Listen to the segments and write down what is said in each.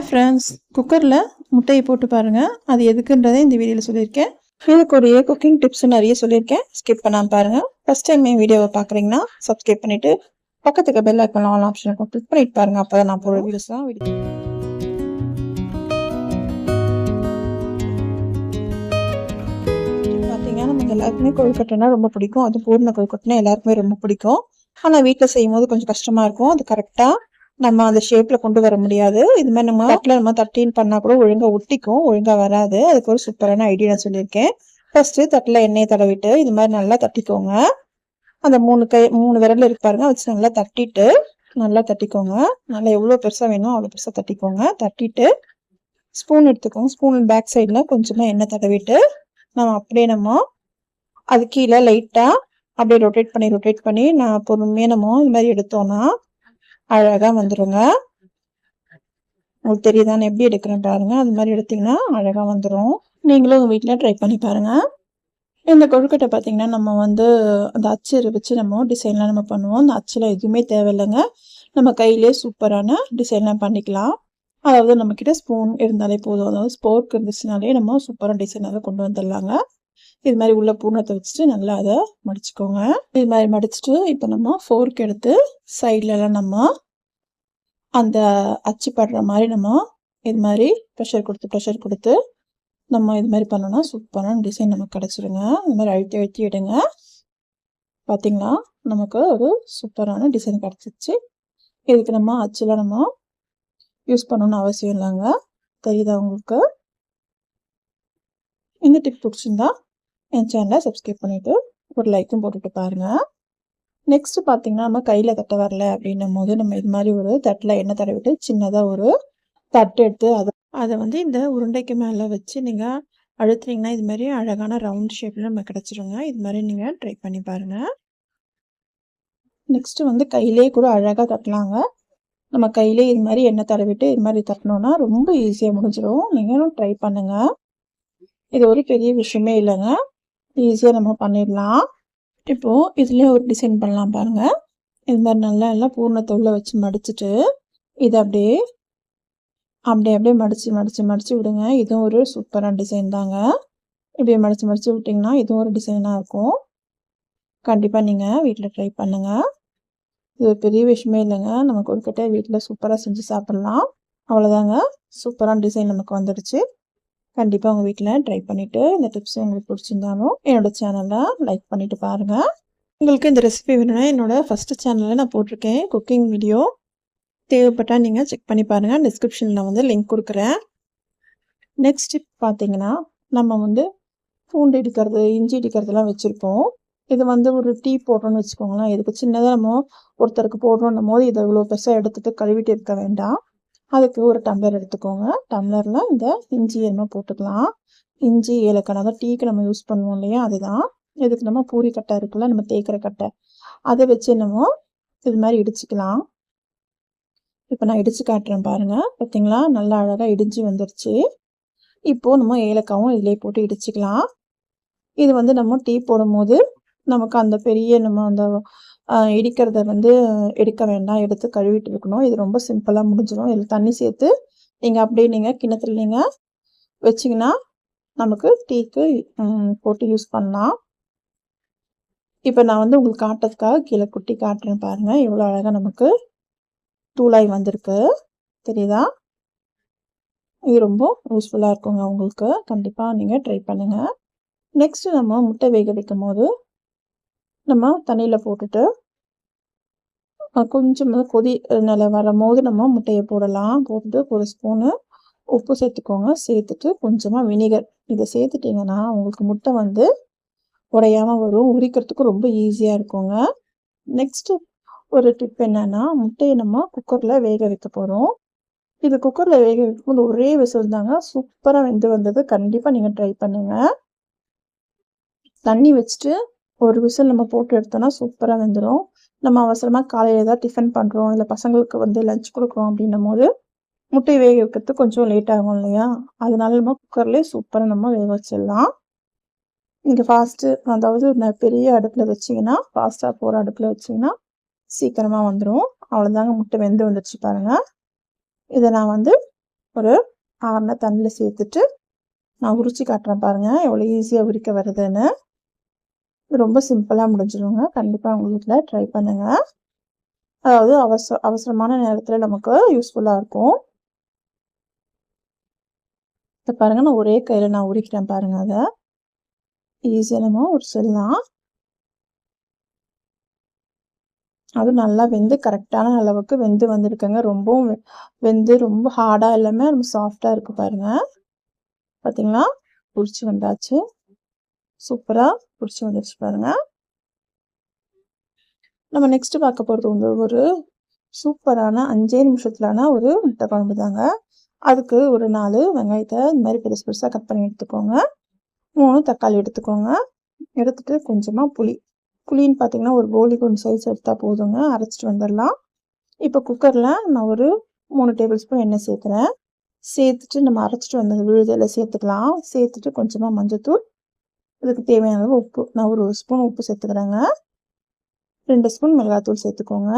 Hi friends குக்கரில் முட்டையை போட்டு பாருங்கள் அது எதுக்குன்றதை இந்த வீடியோவில் சொல்லியிருக்கேன். இதுக்குரிய குக்கிங் டிப்ஸ் நிறைய சொல்லியிருக்கேன். ஸ்கிப் பண்ணாமல் பாருங்கள் ஃபஸ்ட் டைம் என் வீடியோவை பார்க்குறீங்கன்னா சப்ஸ்கிரைப் பண்ணிவிட்டு பக்கத்துக்கு பெல் ஐக்கன் ஆல் ஆப்ஷன் இருக்கும். கிளிக் பண்ணிட்டு பாருங்கள் அப்போ தான் நான் போகிற வீடியோஸ் தான் வீடியோ பார்த்தீங்கன்னா நமக்கு எல்லாருக்குமே கொழுக்கட்டைனா ரொம்ப பிடிக்கும். அது பூர்ண கொழுக்கட்டைனா எல்லாருக்குமே ரொம்ப பிடிக்கும். ஆனால் வீட்டில் செய்யும் போது கொஞ்சம் கஷ்டமாக இருக்கும். அது கரெக்டாக நம்ம அந்த ஷேப்ல கொண்டு வர முடியாது. இது மாதிரி நம்ம தட்டில் நம்ம தட்டின்னு பண்ணா கூட ஒழுங்கா ஒட்டிக்கும் ஒழுங்கா வராது. அதுக்கு ஒரு சூப்பரான ஐடியா நான் சொல்லியிருக்கேன். ஃபர்ஸ்ட் தட்டில் எண்ணெயை தடவிட்டு இது மாதிரி நல்லா தட்டிக்கோங்க. அந்த மூணு கை மூணு விரல் இருப்பாருங்க வச்சு நல்லா தட்டிட்டு நல்லா தட்டிக்கோங்க. நல்லா எவ்வளோ பெருசாக வேணும் அவ்வளோ பெருசாக தட்டிக்கோங்க. தட்டிட்டு ஸ்பூன் எடுத்துக்கோங்க. ஸ்பூன் பேக் சைடில் கொஞ்சமாக எண்ணெய் தடவிட்டு நம்ம அப்படியே நம்ம அது கீழே லைட்டாக அப்படியே ரொட்டேட் பண்ணி ரொட்டேட் பண்ணி நான் பொறுமையாக நம்ம இது மாதிரி எடுத்தோம்னா அழகா வந்துருங்க. உங்களுக்கு தெரியுதானே எப்படி எடுக்கிறேன் பாருங்க. அது மாதிரி எடுத்தீங்கன்னா அழகா வந்துடும் நீங்களும் உங்க வீட்டில் ட்ரை பண்ணி பாருங்க. இந்த கொழுக்கட்டை பார்த்தீங்கன்னா நம்ம வந்து அந்த அச்சு வச்சு நம்ம டிசைன்லாம் நம்ம பண்ணுவோம். அந்த அச்சில் எதுவுமே தேவையில்லைங்க. நம்ம கையிலே சூப்பரான டிசைன்லாம் பண்ணிக்கலாம். அதாவது நம்மக்கிட்ட ஸ்பூன் இருந்தாலே போதும். அதாவது ஸ்போர்க் இருந்துச்சுனாலே நம்ம சூப்பரான டிசைனாக கொண்டு வந்துடலாங்க. இது மாதிரி உள்ள பூனத்தை வச்சுட்டு நல்லா அதை மடிச்சுக்கோங்க. இது மாதிரி மடிச்சுட்டு இப்போ நம்ம ஃபோர்க் எடுத்து சைட்லலாம் நம்ம அந்த அச்சு படுற மாதிரி நம்ம இது மாதிரி ப்ரெஷர் கொடுத்து ப்ரெஷர் கொடுத்து நம்ம இது மாதிரி பண்ணோம்னா சூப்பரான டிசைன் நமக்கு கிடச்சிருங்க. இது மாதிரி அழுத்தி அழுத்தி விடுங்க பார்த்தீங்களா நமக்கு ஒரு சூப்பரான டிசைன் கிடச்சிச்சு இதுக்கு நம்ம அச்சுலாம் நம்ம யூஸ் பண்ணணும்னு அவசியம் இல்லைங்க. தெரியுதா உங்களுக்கு? இந்த டிப் பிடிச்சிருந்தா என் சேனலை சப்ஸ்கிரைப் பண்ணிவிட்டு ஒரு லைக்கும் போட்டுட்டு பாருங்கள் நெக்ஸ்ட்டு பார்த்தீங்கன்னா நம்ம கையில் தட்ட வரல அப்படின்னும் போது நம்ம இது மாதிரி ஒரு தட்டில் எண்ணெய் தடவிட்டு சின்னதாக ஒரு தட்டு எடுத்து அதை அதை வந்து இந்த உருண்டைக்கு மேலே வச்சு நீங்கள் அழுத்துனீங்கன்னா இது மாதிரி அழகான ரவுண்ட் ஷேப்பில் நம்ம கிடச்சிருங்க. இது மாதிரி நீங்கள் ட்ரை பண்ணி பாருங்கள் நெக்ஸ்ட்டு வந்து கையிலே கூட அழகாக தட்டலாங்க. நம்ம கையிலே இது மாதிரி எண்ணெய் தடவிட்டு இது மாதிரி தட்டினோன்னா ரொம்ப ஈஸியாக முடிஞ்சிடும் நீங்களும் ட்ரை பண்ணுங்கள் இது ஒரு பெரிய விஷயமே இல்லைங்க. ஈஸியாக நம்ம பண்ணிடலாம். இப்போது இதுலேயே ஒரு டிசைன் பண்ணலாம் பாருங்கள் இது மாதிரி நல்லா எல்லாம் பூர்ணத்தை உள்ளே வச்சு மடிச்சுட்டு இதை அப்படியே அப்படியே அப்படியே மடித்து மடித்து மடித்து விடுங்க. இதுவும் ஒரு சூப்பரான டிசைன் தாங்க. இப்படியே மடித்து மடித்து விட்டிங்கன்னா இதுவும் ஒரு டிசைனாக இருக்கும். கண்டிப்பாக நீங்கள் வீட்டில் ட்ரை பண்ணுங்கள் இது ஒரு பெரிய விஷயமே இல்லைங்க. நம்ம கொழுக்கட்டை வீட்டில் சூப்பராக செஞ்சு சாப்பிட்லாம். அவ்வளோதாங்க சூப்பரான டிசைன் நமக்கு வந்துடுச்சு. கண்டிப்பாக உங்கள் வீட்டில் ட்ரை பண்ணிவிட்டு இந்த டிப்ஸ் உங்களுக்கு பிடிச்சிருந்தாலும் என்னோடய சேனலை லைக் பண்ணிவிட்டு பாருங்கள் உங்களுக்கு இந்த ரெசிபி வேணும்னா என்னோடய ஃபஸ்ட்டு சேனலில் நான் போட்டிருக்கேன் குக்கிங் வீடியோ தேவைப்பட்டால் நீங்கள் செக் பண்ணி பாருங்கள் டிஸ்கிரிப்ஷனில் வந்து லிங்க் கொடுக்குறேன். நெக்ஸ்ட் டிப் பார்த்தீங்கன்னா நம்ம வந்து பூண்டு இடிக்கிறது இஞ்சி இடிக்கிறதுலாம் வச்சுருப்போம். இது வந்து ஒரு டீ போடுறோன்னு வச்சுக்கோங்களேன். இதுக்கு சின்னதாக நம்ம ஒருத்தருக்கு போடுறோன்னும் போது இதை இவ்வளோ பெருசாக எடுத்துகிட்டு கழுவிட்டு இருக்க வேண்டாம். அதுக்கு ஒரு டம்ளர் எடுத்துக்கோங்க. டம்ளரில் இந்த இஞ்சி என்ன போட்டுக்கலாம். இஞ்சி ஏலக்காய் தான் டீக்கு நம்ம யூஸ் பண்ணுவோம் இல்லையா? அதுதான். இதுக்கு நம்ம பூரி கட்டை இருக்குல்ல நம்ம தேய்க்கிற கட்டை. அதை வச்சு என்னமோ இது மாதிரி இடிச்சுக்கலாம். இப்போ நான் இடிச்சு காட்டுறேன் பாருங்க. பார்த்தீங்களா? நல்லா அழகாக இடிஞ்சு வந்துருச்சு. இப்போது நம்ம ஏலக்காவும் இதிலே போட்டு இடிச்சுக்கலாம். இது வந்து நம்ம டீ போடும் போது நமக்கு அந்த பெரிய நம்ம அந்த இடிக்கிறத வந்து எடுக்க வேண்டாம். எடுத்து கழுவிட்டு இருக்கணும். இது ரொம்ப சிம்பிளாக முடிஞ்சிடும் இதில் தண்ணி சேர்த்து நீங்கள் அப்படியே நீங்கள் கிணத்துல நீங்கள் வச்சிங்கன்னா நமக்கு டீக்கு போட்டு யூஸ் பண்ணலாம். இப்போ நான் வந்து உங்களுக்கு காட்டுறதுக்காக கீழே குட்டி காட்டுறேன் பாருங்கள் இவ்வளோ அழகாக நமக்கு தூளாய் வந்திருக்கு. தெரியுதா? இது ரொம்ப யூஸ்ஃபுல்லாக இருக்குங்க உங்களுக்கு. கண்டிப்பாக நீங்கள் ட்ரை பண்ணுங்கள் நெக்ஸ்ட்டு நம்ம முட்டை வேக வைக்கும் போது நம்ம தண்ணியில் போட்டுட்டு கொஞ்சமாக கொதி நில வரும்போது நம்ம முட்டையை போடலாம். போட்டுட்டு ஒரு ஸ்பூனு உப்பு சேர்த்துக்கோங்க. சேர்த்துட்டு கொஞ்சமாக வினிகர். இதை சேர்த்துட்டிங்கன்னா உங்களுக்கு முட்டை வந்து உடையாமல் வரும். உரிக்கிறதுக்கு ரொம்ப ஈஸியாக இருக்குங்க. நெக்ஸ்ட்டு ஒரு டிப் என்னன்னா முட்டையை நம்ம குக்கரில் வேக வைக்க போகிறோம் இது குக்கரில் வேக வைக்கும்போது ஒரே விசில் தாங்க. சூப்பராக வெந்து வந்தது. கண்டிப்பாக நீங்கள் ட்ரை பண்ணுங்கள் தண்ணி வச்சுட்டு ஒரு விசில் நம்ம போட்டு எடுத்தோம்னா சூப்பராக வெந்துடும் நம்ம அவசரமாக காலையில் ஏதாவது டிஃபன் பண்ணுறோம் இல்லை பசங்களுக்கு வந்து லஞ்ச் கொடுக்குறோம் அப்படின்னும் போது முட்டை வேக வைக்கிறதுக்கு கொஞ்சம் லேட் ஆகும் இல்லையா? அதனால நம்ம குக்கர்லேயே சூப்பராக நம்ம வேக வச்சிடலாம். இங்கே ஃபாஸ்ட்டு அதாவது பெரிய அடுப்பில் வச்சிங்கன்னா ஃபாஸ்ட்டாக போகிற அடுப்பில் வச்சிங்கன்னா சீக்கிரமாக வந்துடும் அவ்வளோதாங்க முட்டை வெந்து வந்துடுச்சு பாருங்கள் இதை நான் வந்து ஒரு ஆறுன தண்ணியில் சேர்த்துட்டு நான் உரிச்சு காட்டுறேன் பாருங்கள் எவ்வளோ ஈஸியாக உரிக்க வருதுன்னு. ரொம்ப சிம்பிளாக முடிஞ்சிருங்க. கண்டிப்பாக உங்கள் வீட்டில் ட்ரை பண்ணுங்கள் அதாவது அவசர அவசரமான நேரத்தில் நமக்கு யூஸ்ஃபுல்லாக இருக்கும். இதை பாருங்கள் நான் ஒரே கையில் நான் உரிக்கிறேன் பாருங்கள் அதை. ஈஸியாக நம்ம உரிச்சிடலாம். அதுவும் நல்லா வெந்து கரெக்டான அளவுக்கு வெந்து வந்திருக்குங்க. ரொம்பவும் வெந்து ரொம்ப ஹார்டாக இல்லாமல் ரொம்ப சாஃப்டாக இருக்குது பாருங்கள் பார்த்தீங்களா பிடிச்சி வந்தாச்சு. சூப்பராக பிடிச்சி வந்துருச்சு பாருங்கள் நம்ம நெக்ஸ்ட் பார்க்க போகிறது வந்து ஒரு சூப்பரான அஞ்சே நிமிஷத்துலான ஒரு முட்டை குழம்பு தாங்க. அதுக்கு ஒரு நாலு வெங்காயத்தை இந்த மாதிரி பெருசு பெருசாக கட் பண்ணி எடுத்துக்கோங்க. மூணு தக்காளி எடுத்துக்கோங்க. எடுத்துட்டு கொஞ்சமாக புளி. புளின்னு பார்த்தீங்கன்னா ஒரு கோலி கொஞ்சம் சைஸ் எடுத்தால் போதுங்க. அரைச்சிட்டு வந்துடலாம் இப்போ குக்கரில் நான் ஒரு மூணு டேபிள் ஸ்பூன் எண்ணெய் சேர்க்குறேன். சேர்த்துட்டு நம்ம அரைச்சிட்டு வந்த விழுதில் சேர்த்துக்கலாம். சேர்த்துட்டு கொஞ்சமாக மஞ்சத்தூள் இதுக்கு தேவையான அளவு உப்பு. நான் ஒரு ஸ்பூன் உப்பு சேர்த்துக்கிறேங்க. ரெண்டு ஸ்பூன் மிளகாத்தூள் சேர்த்துக்கோங்க.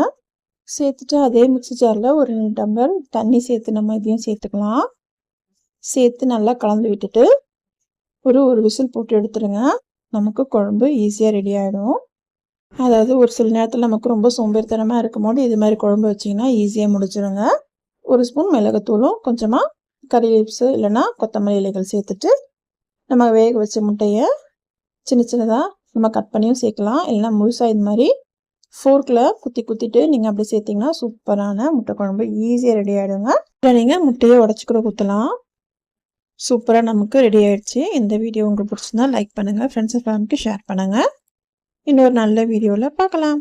சேர்த்துட்டு அதே மிக்சி ஜாரில் ஒரு ரெண்டு டம்ளர் தண்ணி சேர்த்து நம்ம இதையும் சேர்த்துக்கலாம். சேர்த்து நல்லா கலந்து விட்டுட்டு ஒரு ஒரு விசில் போட்டு எடுத்துருங்க. நமக்கு குழம்பு ஈஸியாக ரெடி ஆகிடும் அதாவது ஒரு சில நேரத்தில் நமக்கு ரொம்ப சோம்பேறித்தனமாக இருக்கும் போது இது மாதிரி குழம்பு வச்சிங்கன்னா ஈஸியாக முடிச்சிடுங்க ஒரு ஸ்பூன் மிளகுத்தூளும் கொஞ்சமாக கறி லீப்ஸு இல்லைன்னா கொத்தமல்லி இலைகள் சேர்த்துட்டு நம்ம வேக வச்ச முட்டையை சின்ன சின்னதாக நம்ம கட் பண்ணியும் சேர்க்கலாம். இல்லைன்னா முழுசாக இது மாதிரி ஃபோர்க்கில் குத்தி குத்திட்டு நீங்கள் அப்படி சேர்த்திங்கன்னா சூப்பரான முட்டை குழம்பு ஈஸியாக ரெடி ஆகிடுங்க இல்லை நீங்கள் முட்டையை உடச்சி கூட குத்தலாம். சூப்பராக நமக்கு ரெடி ஆகிடுச்சு இந்த வீடியோ உங்களுக்கு பிடிச்சிருந்தா லைக் பண்ணுங்கள் ஃப்ரெண்ட்ஸ் அண்ட் ஃபேமிலிக்கு ஷேர் பண்ணுங்கள் இன்னொரு நல்ல வீடியோவில் பார்க்கலாம்.